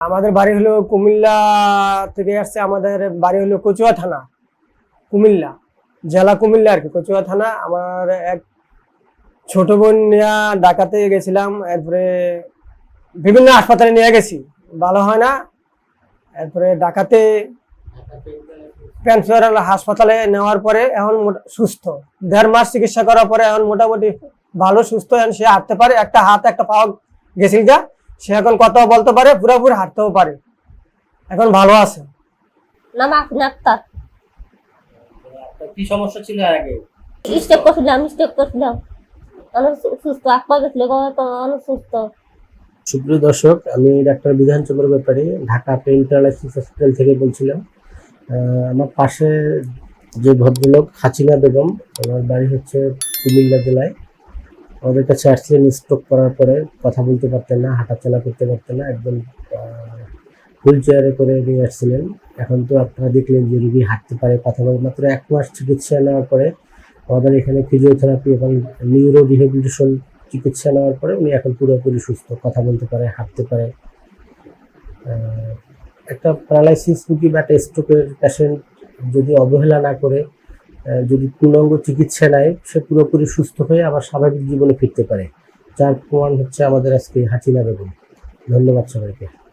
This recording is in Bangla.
আমাদের বাড়ি হলো কুমিল্লা থেকে আসছে, আমাদের বাড়ি হলো কচুয়া থানা, কুমিল্লা, জেলা কুমিল্লা আর কি, কচুয়া থানা। আমার এক ছোট বোন নিয়ে ডাকাতে গেছিলাম, এরপরে বিভিন্ন হাসপাতালে নিয়ে গেছি, ভালো হয় না। এরপরে ডাকাতে ক্যান্সার হাসপাতালে নেওয়ার পরে এখন সুস্থ। দেড় মাস চিকিৎসা করার পরে এখন মোটামুটি ভালো, সুস্থ, এখন সে হাঁটতে পারে, একটা হাত, একটা পাও গেছিল যা সে এখন কথা বলতে পারে পুরোপুরি হাঁটতেও পারে। এখন ভালো আছে। নাম আপনি আক্তার আপনার কি সমস্যা ছিল আগে? স্টেপ করছিলাম স্টেপ করছিলাম। অনেক সুস্থ গেছিল অনেক সুস্থ। সুপ্রিয় দর্শক আমি doctor Bidhanchandra Byapari Dhaka paralysis hospital থেকে বলছিলাম। আমার পাশে যে ভদ্রলোক হাসিনা বেগম আমার বাড়ি হচ্ছে কুমিল্লা জেলায়। আমাদের কাছে আসছিলেন স্ট্রোক করার পরে কথা বলতে পারতেন না, হাঁটাচলা করতে পারতেন না, একদম হুইল চেয়ারে করে নিয়ে আসছিলেন। এখন তো আপনারা দেখলেন যে রুগী হাঁটতে পারে, কথা বলে মাত্র এক মাস চিকিৎসা নেওয়ার পরে আমাদের এখানে ফিজিওথেরাপি এবং নিউরো রিহেবিলিটেশন চিকিৎসা নেওয়ার পরে উনি এখন পুরোপুরি সুস্থ, কথা বলতে পারে, হাঁটতে পারে। একটা প্যারালাইসিস রুগী বা একটা স্ট্রোকের পেশেন্ট যদি অবহেলা না করে যদি পূর্ণাঙ্গ চিকিৎসা নেয়, সে পুরোপুরি সুস্থ হয়ে আবার স্বাভাবিক জীবনে ফিরতে পারে। যার প্রমাণ হচ্ছে আমাদের আজকে হাঁচিনা বেগম। ধন্যবাদ সবাইকে।